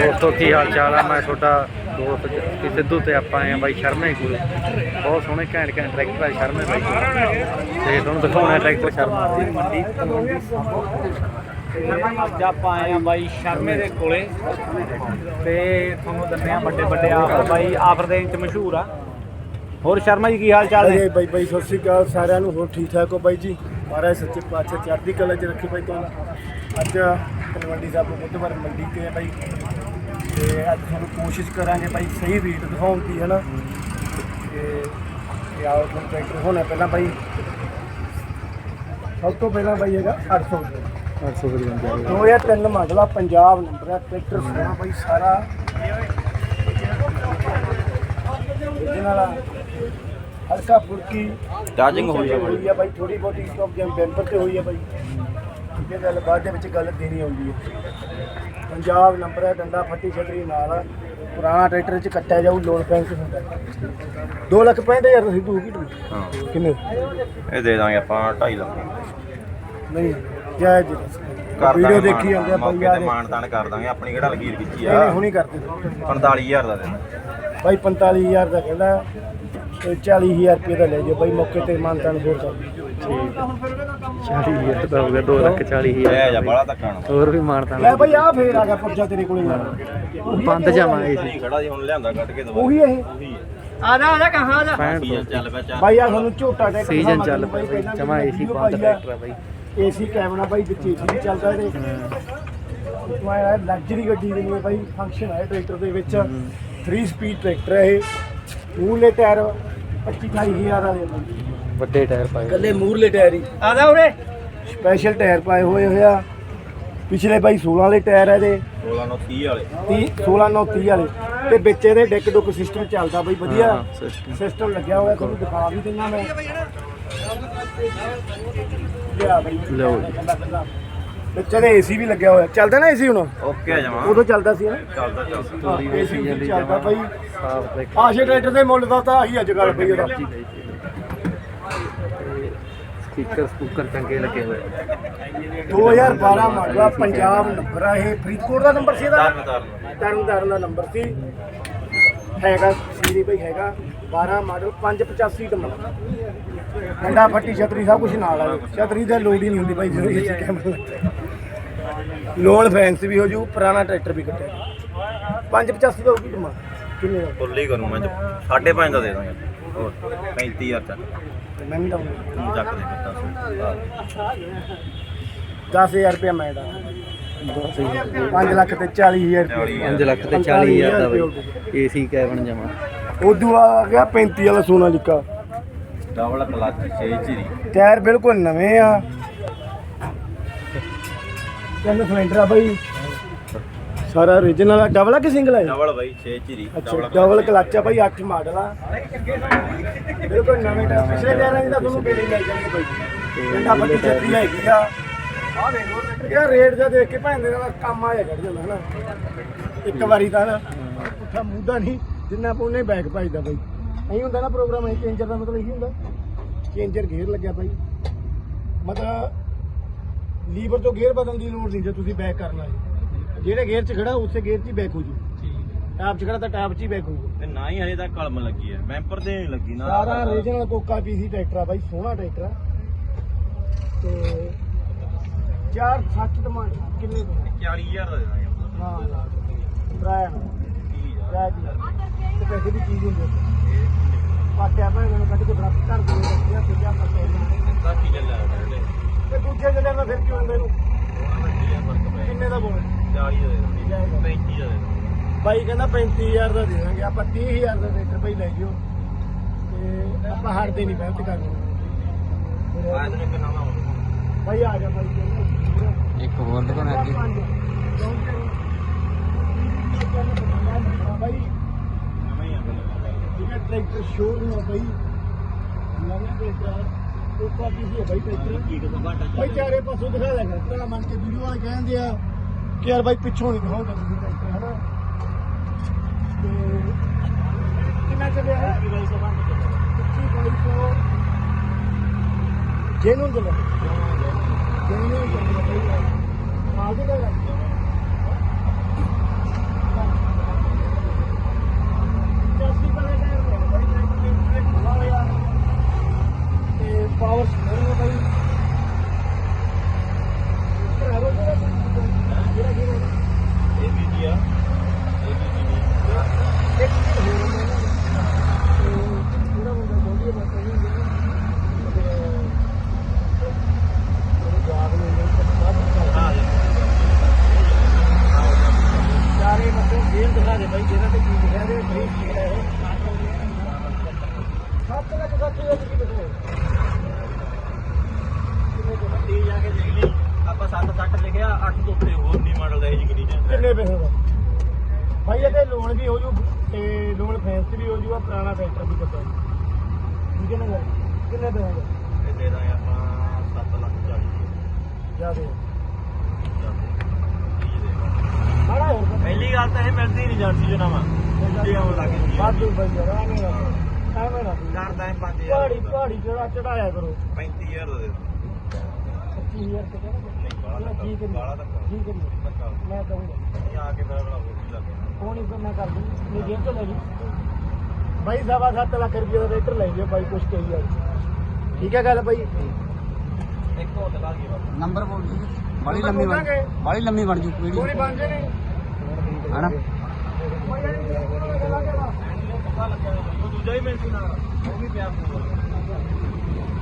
ਦੋਸਤੋ, ਕੀ ਹਾਲ ਚਾਲ ਆ? ਮੈਂ ਤੁਹਾਡਾ ਦੋਸਤ ਜੱਸੀ ਸਿੱਧੂ ਤੇ ਆਪਾਂ ਆਏ ਆ ਬਾਈ ਸ਼ਰਮੇ ਕੋਲ। ਬਹੁਤ ਸੋਹਣੇ ਘੈਂਟ ਘੈਂਟ ਟਰੈਕਟਰ ਆ ਸ਼ਰਮੇ ਬਾਈ ਕੋਲ। ਤੇ ਤੁਹਾਨੂੰ ਦਿਖਾਉਣਾ ਟਰੈਕਟਰ ਸ਼ਰਮਾ ਮੰਡੀ। ਅੱਜ ਆਪਾਂ ਆਏ ਆ ਬਾਈ ਸ਼ਰਮੇ ਦੇ ਕੋਲੇ। ਤੇ ਤੁਹਾਨੂੰ ਦਿੰਦੇ ਆ ਵੱਡੇ ਵੱਡੇ ਆਫਰ ਬਾਈ ਆਫਰ ਦੇ ਵਿੱਚ ਮਸ਼ਹੂਰ ਆ। ਹੋਰ ਸ਼ਰਮਾ ਜੀ, ਕੀ ਹਾਲ ਚਾਲ ਨੇ? ਬਾਈ ਬਾਈ, ਸਤਿ ਸ਼੍ਰੀ ਅਕਾਲ ਸਾਰਿਆਂ ਨੂੰ। ਹੋਰ ਠੀਕ ਠਾਕ ਹੋ ਬਾਈ ਜੀ? ਮਹਾਰਾਜ ਸੱਚੇ ਪਾਤਸ਼ਾਹ ਚੜ੍ਹਦੀ ਕਲਾ ਚ ਰੱਖੇ ਬਾਈ ਤੁਹਾਨੂੰ। ਅੱਜ ਤਲਵੰਡੀ ਸਾਹਿਬ ਬੁੱਧਵਾਰ ਮੰਡੀ ਤੇ ਬਾਈ। ਤੇ ਅੱਜ ਤੁਹਾਨੂੰ ਕੋਸ਼ਿਸ਼ ਕਰਾਂਗੇ ਬਾਈ ਸਹੀ ਰੇਟ ਦਿਖਾਉਣ ਦੀ ਹੈ ਨਾ ਤੇ ਇਹ ਆਓ ਤੁਹਾਨੂੰ ਟਰੈਕਟਰ ਹੋਣਾ ਪਹਿਲਾਂ ਬਾਈ ਸਭ ਤੋਂ ਪਹਿਲਾਂ ਬਾਈ ਹੈਗਾ 800 ਰੁਪਏ। 2003 ਮਾਡਲ ਆ ਪੰਜਾਬ ਨੰਬਰ ਹੈ ਟਰੈਕਟਰ ਸੋਹਣਾ ਬਾਈ ਸਾਰਾ। ਇਹਦੇ ਨਾਲ ਹਲਕਾ ਫੁਰਕੀ ਚਾਰਜਿੰਗ ਹੋਈ ਆ ਬਾਈ ਥੋੜੀ ਬਹੁਤੀ ਸਟਾਪ ਜੰਮ ਬੈਂਪਰ ਤੇ ਹੋਈ ਆ ਬਾਈ ਇਹ ਗੱਲ ਬਾਅਦ ਦੇ ਵਿੱਚ ਗੱਲ ਦੇਣੀ ਆਉਂਦੀ ਹੈ ਪੰਜਾਬ ਨੰਬਰ ਹੈ ਡੰਡਾ ਫੱਟੀ ਛਤਰੀ ਨਾਲ। ਪੁਰਾਣਾ ਟਰੈਕਟਰ ਚ ਕੱਟਿਆ ਜਾਊ ਲੋਨ ਬੈਂਕ ਹੁੰਦਾ 2 ਲੱਖ 65000 ਰਸੀਦ ਹੋਊਗੀ ਤੂੰ ਹਾਂ। ਕਿੰਨੇ? ਇਹ ਦੇ ਦਾਂਗੇ ਆਪਾਂ 2.5 ਲੱਖ। ਨਹੀਂ ਜਾਇਜ਼ ਜੀ। ਕਰ ਵੀਡੀਓ ਦੇਖੀ ਜਾਂਦੇ ਆ ਬਾਈ ਆ ਮਾਨ ਤਾਨ ਕਰ ਦਾਂਗੇ ਆਪਣੀ ਕਿਹੜਾ ਲਗੀਰ ਕੀਤੀ ਆ? ਨਹੀਂ ਹੁਣੀ ਕਰਦੇ 45000 ਦਾ ਦੇ ਬਾਈ 45000 ਦਾ ਕਹਿੰਦਾ ਤੇ 40000 ਰੁਪਏ ਦਾ ਲੈ ਜਾਓ ਬਾਈ ਮੌਕੇ ਤੇ ਮਾਨਤਾਨ ਹੋਰ ਕਰ 40000 ਦਾ ਹੋ ਗਿਆ 2 ਲੱਖ 40 ਲੈ ਹਜ਼ਾਰ ਜਾ ਬੜਾ ਧੱਕਾ ਨਾ ਹੋਰ ਵੀ ਮਾਰਦਾ ਲੈ ਬਾਈ ਆ ਫੇਰ ਆ ਗਿਆ ਪੁਰਜਾ ਤੇਰੇ ਕੋਲੇ। ਯਾਰ ਬੰਦ ਜਾਵਾਂਗੇ ਨਹੀਂ ਖੜਾ ਸੀ ਹੁਣ ਲਿਆਂਦਾ ਕੱਢ ਕੇ ਦਵਾ ਉਹੀ ਇਹ। ਉਹੀ ਹੈ ਆ ਜਾ ਆ ਜਾ ਕਹਾਂ ਆ ਜਾ। 65 ਚੱਲ ਪਿਆ ਚਾਰ ਬਾਈ ਆ ਤੁਹਾਨੂੰ ਝੋਟਾ ਟਰੈਕਟਰ ਸੀਜ਼ਨ ਚੱਲ ਪਿਆ ਬਾਈ ਜਮਾ ਏਸੀ ਬੰਦ ਟਰੈਕਟਰ ਆ ਬਾਈ। ਏਸੀ ਕੈਮਰਾ ਬਾਈ ਵਿੱਚ ਏਸੀ ਵੀ ਚੱਲਦਾ ਇਹਦੇ। ਮੈਂ ਲਗਜ਼ਰੀ ਗੱਡੀ ਦੇ ਲਈ ਬਾਈ ਫੰਕਸ਼ਨ ਹੈ ਟਰੈਕਟਰ ਦੇ ਵਿੱਚ। 3 ਸਪੀਡ ਟਰੈਕਟਰ ਹੈ ਇਹ। ਮੂਰਲੇ ਟਾਇਰ 25 ਹਜ਼ਾਰ ਵਾਲੇ। ਨੇ। ਵੱਡੇ ਟਾਇਰ ਪਾਏ ਇਕੱਲੇ ਮੂਰਲੇ ਟਾਇਰ ਹੀ। ਆ ਜਾ ਉਰੇ। ਸਪੈਸ਼ਲ ਟਾਇਰ ਪਾਏ ਹੋਏ ਹੋਇਆ ਪਿਛਲੇ ਬਾਈ 16 ਵਾਲੇ ਟਾਇਰ ਹੈ ਇਹਦੇ। 16 ਨੂੰ 30 ਵਾਲੇ। 30 16 9 30 ਵਾਲੇ। ਤੇ ਵਿੱਚ ਇਹਦੇ ਡੈਕ ਡੁੱਕ ਸਿਸਟਮ ਚੱਲਦਾ ਬਾਈ ਵਧੀਆ। ਹਾਂ, system। ਸਿਸਟਮ ਲੱਗਿਆ ਹੋਇਆ ਤੁਹਾਨੂੰ ਦਿਖਾ ਵੀ ਦਿੰਦਾ ਮੈਂ। ਲਿਆ ਬਾਈ। ਲਓ ਜੀ। ਵਿੱਚ ਇਹਦੇ ਏਸੀ ਵੀ ਲੱਗਿਆ ਹੋਇਆ। ਚੱਲਦਾ ਨਾ ਏਸੀ ਹੁਣ? ਓਕੇ ਆ ਜਾਵਾਂ। ਉਦੋਂ ਚੱਲਦਾ ਸੀ ਨਾ। ਚੱਲਦਾ ਚੱਲਦਾ। ਏਸੀ ਚੱਲਦਾ ਬਾਈ। ਸਾਫ਼ ਦੇਖ। ਆਸ਼ੇ ਟਰੈਕਟਰ ਦੇ ਮੁੱਲ ਦਾ ਤਾਂ ਆਹੀ ਅੱਜ ਕੱਲ ਪਈ ਇਹਦਾ। ਸਪੀਕਰ ਸਪੂਕਰ ਚੰਗੇ ਲੱਗੇ ਹੋਏ। 2012 ਮਾਡਲ ਪੰਜਾਬ ਨੰਬਰ ਆ ਇਹ ਫਰੀਦਕੋਟ ਦਾ ਨੰਬਰ ਸੀ ਇਹਦਾ? ਤਰਨ ਤਰਨ ਤਰਨਤਾਰਨ ਦਾ ਨੰਬਰ ਸੀ। ਹੈਗਾ ਸੀਰੀ ਭਾਈ ਹੈਗਾ 12 ਮਾਡਲ 585 ਦਾ ਨੰਬਰ ਡੰਡਾ ਫੱਟੀ ਛਤਰੀ ਸਭ ਕੁਝ ਨਾਲ ਆ। ਛਤਰੀ ਦਾ ਲੋਡ ਹੀ ਨਹੀਂ ਹੁੰਦੀ ਭਾਈ ਜਦੋਂ ਇਹ ਕੈਮਰਾ ਲੋਨ ਫੈਂਸ ਵੀ ਹੋ ਜੂ ਪੁਰਾਣਾ ਟਰੈਕਟਰ ਵੀ ਕੱਟਿਆ। 585 ਦਾ ਹੋਊਗੀ ਟਮਾ ਕਿੰਨੇ ਦਾ ਫੁੱਲ ਹੀ ਕਰੂੰ ਮੈਂ 5.5 ਦਾ ਦੇ ਦਾਂਗੇ। ਹੋਰ 35000 ਤੱਕ ਮੈਂ ਵੀ ਦਊਂਗਾ ਤੂੰ ਚੱਕ ਦੇ ਦਿੱਤਾ 10000 ਰੁਪਏ ਮੈਂ ਦਾ। 5 ਲੱਖ ਤੇ 40000 ਰੁਪਏ 5 ਲੱਖ ਤੇ 40 ਹਜ਼ਾਰ ਦਾ ਬਾਈ। ਏਸੀ ਕੈਬਨ ਜਮਾ ਉਦੋਂ ਆ ਗਿਆ 35 ਵਾਲਾ ਸੋਨਾ ਲਿਕਾ। ਡਬਲ ਕਲਚ 6 ਚਿਰੀ। ਟਾਇਰ ਬਿਲਕੁਲ ਨਵੇਂ ਆ। ਤਿੰਨ ਸਿਲੰਡਰ ਆ ਬਾਈ। ਸਾਰਾ origignal ਆ। ਡਬਲ ਆ ਕਿ ਸਿੰਗਲ ਆ ਇਹ? ਡਬਲ ਬਾਈ 6 ਚਿਰੀ ਅੱਛਾ ਡਬਲ ਕਲਚ ਆ ਬਾਈ 8 ਮਾਡਲ ਆ। ਬਿਲਕੁਲ ਨਵੇਂ ਟਾਇਰ ਪਿਛਲੇ ਟਾਇਰਾਂ ਦੀ ਤਾਂ ਤੁਹਾਨੂੰ ਬੇੜੀ ਮਿਲ ਜਾਣੀ ਬਾਈ? ਡੰਡਾ ਪੱਟੀ ਚੱਲੀ ਹੈਗੀ ਆ। ਆ ਦੇਖੋ ਇਹ ਰੇਟ ਜਿਹਾ ਦੇਖ ਕੇ ਭੈਣ ਦੇ ਕੰਮ ਆ ਜਾ ਕੱਢ ਜਾਂਦਾ ਹਨਾ? ਇੱਕ ਵਾਰੀ ਤਾਂ ਨਾ ਪੁੱਠਾ ਮੂੰਦਾ ਨਹੀਂ ਜਿੰਨਾ ਪਉਨੇ ਬੈਕ ਭਜਦਾ ਬਾਈ। ਨਹੀਂ ਹੁੰਦਾ ਨਾ ਪ੍ਰੋਗਰਾਮ ਇਹ ਚੇਂਜਰ ਦਾ ਮਤਲਬ ਇਹੀ ਹੁੰਦਾ। ਚੇਂਜਰ ਗੇਅਰ ਲੱਗਿਆ ਬਾਈ। ਮਤਲਬ ਲੀਵਰ ਤੋਂ ਗੇਅਰ ਬਦਲਣ ਦੀ ਲੋੜ ਨਹੀਂ ਜੇ ਤੁਸੀਂ ਬੈਕ ਕਰਨਾ ਹੈ। ਜਿਹੜੇ ਗੇਅਰ 'ਚ ਖੜਾ ਉਸੇ ਗੇਅਰ 'ਚ ਹੀ ਬੈਕ ਹੋ ਜੂ। ਟਾਪ 'ਚ ਖੜਾ ਤਾਂ ਟਾਪ 'ਚ ਹੀ ਬੈਕ ਹੋਊਗਾ। ਤੇ ਨਾ ਹੀ ਹਜੇ ਤੱਕ ਕਲਮ ਲੱਗੀ ਹੈ। ਮੈਂਪਰ ਤੇ ਨਹੀਂ ਲੱਗੀ ਨਾ ਸਾਰਾ ਰੀਜਨਲ ਕੋਕਾ ਪੀਸੀ ਟਰੈਕਟਰ ਆ ਬਾਈ ਸੋਹਣਾ ਟਰੈਕਟਰ ਆ। ਤੇ 460 ਡਿਮਾਂਡ ਕਿੰਨੇ ਦਾ? 40000 ਦਾ ਦੇ ਦਾਂਗੇ ਹਾਂ ਬ੍ਰਾਇਨ ਬ੍ਰਾਇਨ ਤੇ ਪੈਸੇ ਦੀ ਚੀਜ਼ ਹੁੰਦੀ ਪਾਟਿਆ ਭਾਵੇਂ ਮੈਨੂੰ ਕੱਢ ਕੇ ਡਰਪ ਕਰ ਦੇ ਰੱਖਿਆ ਤੇ ਜਾ ਪੱਤੇ ਤਾਂ ਕੀ ਚੱਲਿਆ ਤੇ ਦੂਜੇ ਜਿਹੜੇ ਦਾ ਫਿਰ ਕੀ ਹੁੰਦਾ ਇਹਨੂੰ? 40 ਦਾ ਦੇ ਦਾਂਗੇ 35 ਦਾ ਦੇ ਦਾਂਗੇ ਬਾਈ ਕਹਿੰਦਾ 35000 ਦਾ ਦੇ ਦਾਂਗੇ ਆਪਾਂ 30000 ਦਾ ਟਰੈਕਟਰ ਭਾਈ ਲੈ ਜਿਓ। ਤੇ ਆਪਾਂ ਹਟਦੇ ਨਹੀਂ ਮਿਹਨਤ ਕਰਨੀ ਆਜ ਨੇ ਕਿੰਨਾ ਨਾ ਭਾਈ ਆ ਜਾ ਭਾਈ ਇੱਕ ਹੋਰ ਦਿਖਾਉਣਾ ਅੱਗੇ। ਭਾਈ ਨਵਾਂ ਹੀ ਟਰੈਕਟਰ ਸ਼ੋਰੂਮ ਆ ਭਾਈ ਨਵਾਂ ਟਰੈਕਟਰ ਉਹ ਕਾਫੀ ਸੀ ਭਾਈ ਟਰੈਕਟਰ ਕੀ ਭਾਈ ਚਾਰੇ ਪਾਸੋਂ ਦਿਖਾ ਲਿਆ ਕਰ ਭਰਾ ਮੰਨ ਕੇ ਵੀਡੀਓ ਵਾਲੇ ਕਹਿੰਦੇ ਆ। ਕਿ ਯਾਰ ਭਾਈ ਪਿੱਛੋਂ ਨਹੀਂ ਦਿਖਾਉਂਦਾ ਤੁਸੀਂ ਟਰੈਕਟਰ ਹਨਾ? ਤੇ ਕਿੰਨਾ ਚੱਲਿਆ ਹੈ? 25 2200 ਜੇਨੂਨ ਚੱਲਿਆ। ਜੇਨੂਨ ਦਾ ਭਾਈ ਇਹਦੇ ਲੋਨ ਵੀ ਹੋ ਜੂ ਤੇ ਲੋਨ ਫੈਂਸ ਵੀ ਹੋ ਜੂਗਾ ਪੁਰਾਣਾ ਟਰੈਕਟਰ ਵੀ ਕੱਟਿਆ ਠੀਕ ਹੈ ਨਾ ਗੱਲ? ਕਿੰਨੇ ਦੇਵਾਂਗੇ? ਇਹ ਦੇ ਦਾਂਗੇ ਆਪਾਂ 7 ਲੱਖ 40 ਜਾ ਦੇ ਦੀ ਮਾੜਾ ਹੋਰ। ਪਹਿਲੀ ਗੱਲ ਤਾਂ ਇਹ ਮਿਲਦੀ ਨਹੀਂ ਜਾਂਦੀ ਜਨਾਵਾ ਇਹ ਆਉਣ ਲੱਗ ਗਈ ਵਾਧੂ ਭਾਈ ਯਾਰ ਐਵੇਂ ਨਾ ਕਰੋ। ਐਵੇਂ ਨਾ ਕਰੋ। ਕਰਦਾ ਹੈ 5000 ਪਹਾੜੀ ਪਹਾੜੀ ਜਿਹੜਾ ਚੜਾਇਆ ਕਰੋ। 35000 ਦਾ ਦੇ ਦਾਂ। 25000 ਤੇ ਕਹਿੰਦਾ ਨਹੀਂ ਬਾਲਾ ਕੀ ਤੱਕ ਕਰੀਏ ਬਾਲਾ ਤੱਕ ਕੀ ਕਰੀਏ ਧੱਕਾ। ਮੈਂ ਕਹੂੰਗਾ ਨਹੀਂ ਆ ਕੇ ਮੇਰਾ ਬੜਾ ਹੋਰ ਲੱਗੇ ਉਹ ਨਹੀਂ ਫਿਰ ਮੈਂ ਕਰ ਦੂੰ ਮੇਰੀ ਜੇਬ ਤੋਂ ਲੈ ਲਈ ਬਾਈ ਸਵਾ ਸੱਤ ਲੱਖ ਰੁਪਏ ਦਾ ਰੇਟਰ ਲੈ ਲਿਓ ਬਾਈ ਕੁਛ ਕਹੀ ਯਾਰ ਠੀਕ ਹੈ ਗੱਲ ਬਾਈ? ਇੱਕ ਹੋਰ ਦਿਖਾ ਕੇ ਬਾਬਾ ਨੰਬਰ ਬੋਲ ਜੀ। ਬੜੀ ਲੰਮੀ ਬਣ। ਬੜੀ ਲੰਮੀ ਬਣ ਜੂ ਵੀਡੀਓ ਕੋਈ ਬਣ ਜੇ ਨਹੀਂ ਹਨਾ ਉਹ ਦੂਜਾ ਹੀ ਮਿਲ ਸੀ ਨਾਲ ਉਹ ਵੀ ਪਿਆ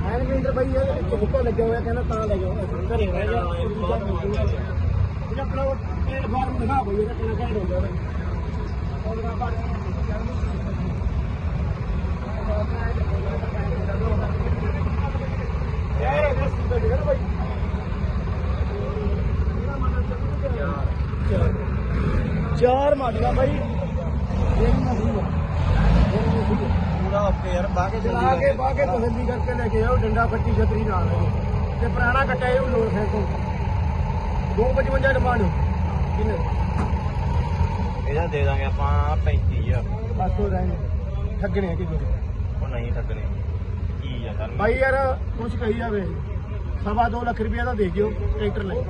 ਐਨ ਮਹਿੰਦਰ ਬਾਈ ਇਹ ਇੱਕ ਹੁੱਕਾ ਲੱਗਿਆ ਹੋਇਆ ਕਹਿੰਦਾ ਤਾਂ ਲੈ ਜਾਓ ਘਰੇ ਰਹਿ ਜਾ ਉਹ ਦੂਜਾ ਮਿਲ ਜੂਗਾ ਇਹ ਆਪਣਾ ਉਹ ਪਲੇਟਫਾਰਮ ਦਿਖਾ ਬਈ ਇਹਦਾ ਕਿੰਨਾ ਘੈਂਟ ਹੁੰਦਾ ਉਹਦਾ ਉਹਦਾ ਬਾਅਦ ਯਾਰ ਅਗਰ ਸਿੱਧਾ ਜਿਹੜਾ ਬਾਈ ਚਾਰ ਮਾਡਲ ਆ ਬਾਈ ਇੱਕ ਨਾ ਦੂਗਾ ਪੂਰਾ ਓਕੇ ਯਾਰ ਬਾਗੇ ਚਲਾ ਕੇ ਬਾਹ ਕੇ ਤਸੱਲੀ ਕਰਕੇ ਲੈ ਕੇ ਆਓ ਡੰਡਾ ਪੱਟੀ ਛਤਰੀ ਨਾਲ ਲੈ ਜਾਓ। ਤੇ ਪੁਰਾਣਾ ਕੱਟਿਆ ਇਹ ਲੋਡ ਹੈ ਤੋਂ। 255 ਡਿਮਾਂਡ। ਕਿੰਨੇ? ਇਹਦਾ ਦੇ ਦਾਂਗੇ ਆਪਾਂ 35000 ਬਸ ਹੋ ਰਹੇ ਠੱਗਣੇ ਆ ਕਿ ਜੋ ਉਹ ਨਹੀਂ ਠੱਗਣੇ। ਕੀ ਆ ਸਰ ਬਾਈ ਯਾਰ ਕੁਛ ਕਹੀ ਜਾਵੇ। ਸਵਾ ਦੋ ਲੱਖ ਰੁਪਇਆ ਦਾ ਦੇ ਦਿਓ ਟਰੈਕਟਰ ਲੈ। ਇਹ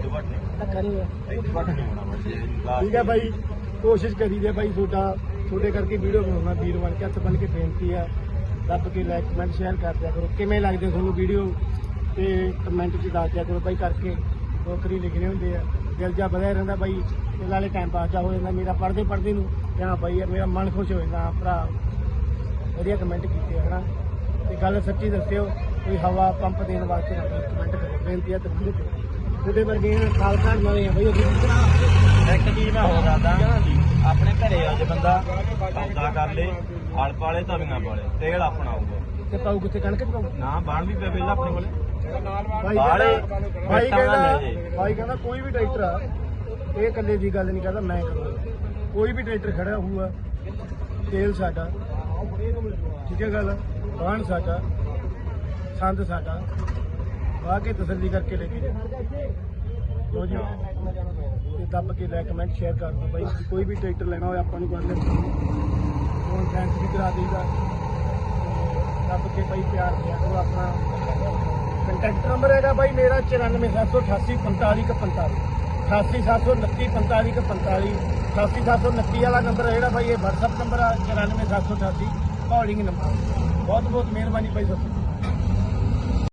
ਤੋਂ ਘੱਟ ਨਹੀਂ। ਧੱਕਾ ਨਹੀਂ ਹੋਇਆ। ਇਹ ਹੋਣਾ ਠੀਕ ਹੈ ਬਾਈ। ਕੋਸ਼ਿਸ਼ ਕਰੀ ਦੇ ਬਾਈ ਤੁਹਾਡਾ, ਤੁਹਾਡੇ ਕਰਕੇ ਵੀਡੀਓ ਬਣਾਉਣਾ, ਵੀਰ ਬਣ ਕੇ ਹੱਥ ਬੰਨ ਕੇ ਬੇਨਤੀ ਆ। ਦੱਬ ਕੇ ਲਾਈਕ ਕਮੈਂਟ ਸ਼ੇਅਰ ਕਰ ਦਿਆ ਕਰੋ। ਕਿਵੇਂ ਲੱਗਦੇ ਤੁਹਾਨੂੰ ਵੀਡੀਓ ਤੇ ਕਮੈਂਟ 'ਚ ਦੱਸ ਦਿਆ ਕਰੋ ਬਾਈ ਕਰਕੇ। ਨੌਕਰੀ ਲਿਖਣੇ ਹੁੰਦੇ ਆ। ਦਿਲ ਜਾ ਵਧਿਆ ਰਹਿੰਦਾ ਬਾਈ। ਇਹਨਾਂ ਵਾਲੇ ਟਾਈਮ ਪਾਸ ਜਾ ਹੋ ਜਾਂਦਾ। ਮੇਰਾ ਪੜਦੇ ਪੜਦੇ ਨੂੰ ਕਿ ਹਾਂ ਬਾਈ, ਮੇਰਾ ਮਨ ਖੁਸ਼ ਹੋ ਜਾਂਦਾ। ਭਰਾ, ਵਧੀਆ ਕਮੈਂਟ ਕੀਤੇ ਆ, ਹਨਾ? ਤੇ ਗੱਲ ਸੱਚੀ ਦੱਸਿਓ, ਕੋਈ ਹਵਾ ਪੰਪ ਦੇਣ ਵਾਸਤੇ ਕਮੈਂਟ ਕਰੋ। ਬੇਨਤੀ ਆ ਤਬਦੀਲ ਕਰੋ ਤੁਹਾਡੇ ਵਰਗੇ ਸਾਲ ਸਾਲ ਨਵੇਂ ਆ ਬਾਈ ਇੱਕ ਚੀਜ਼ ਮੈਂ ਹੋਰ ਦੱਸਦਾ ਆਪਣੇ ਘਰੇ ਆ ਜੇ ਬੰਦਾ ਸੌਦਾ ਕਰ ਲੇ ਹਲ ਪਾਲੇ ਤਵੀਆਂ ਪਾਲੇ ਤੇਲ ਆਪਣਾ ਆਊਗਾ। ਤੇ ਪਾਉ ਕਿੱਥੇ ਕਣਕ ਚ ਪਾਉ ਨਾ ਬਾਣ ਵੀ ਪਿਆ ਪਹਿਲਾਂ ਆਪਣੇ ਕੋਲੇ। ਭਾਈ ਕਹਿੰਦਾ। ਭਾਈ ਕਹਿੰਦਾ ਕੋਈ ਵੀ ਟਰੈਕਟਰ ਆ ਇਹ ਇਕੱਲੇ ਦੀ ਗੱਲ ਨਹੀਂ ਕਰਦਾ ਮੈਂ ਕਰਦਾ ਕੋਈ ਵੀ ਟਰੈਕਟਰ ਖੜਾ ਹੋਊਗਾ ਤੇਲ ਸਾਡਾ ਠੀਕ ਹੈ ਗੱਲ? ਬਾਣ ਸਾਡਾ ਸੰਦ ਸਾਡਾ ਆ ਕੇ ਤਸੱਲੀ ਕਰਕੇ ਲੈ ਕੇ ਜਾ ਲੋ ਜੀ, ਤੇ ਦੱਬ ਕੇ ਲੈ ਕਮੈਂਟ ਸ਼ੇਅਰ ਕਰ ਦਿਓ ਬਾਈ। ਕੋਈ ਵੀ ਟਰੈਕਟਰ ਲੈਣਾ ਹੋਵੇ ਆਪਾਂ ਨੂੰ ਕਰ ਲੈ ਫੋਨ ਫੈਂਸ ਵੀ ਕਰਾ ਦੇਈਦਾ। ਤੇ ਦੱਬ ਕੇ ਬਾਈ ਪਿਆਰ ਦਿਆ ਕਰੋ ਆਪਣਾ ਕੰਟੈਕਟ ਨੰਬਰ ਹੈਗਾ ਬਾਈ ਮੇਰਾ 9478845745 887294545 88729 ਵਾਲਾ ਨੰਬਰ ਹੈ ਜਿਹੜਾ ਬਾਈ, ਇਹ WhatsApp ਨੰਬਰ ਆ 94788 ਕਾਲਿੰਗ ਨੰਬਰ ਬਹੁਤ ਬਹੁਤ ਮਿਹਰਬਾਨੀ ਬਾਈ ਸਤਿ ਸ਼੍ਰੀ। ਅਕਾਲ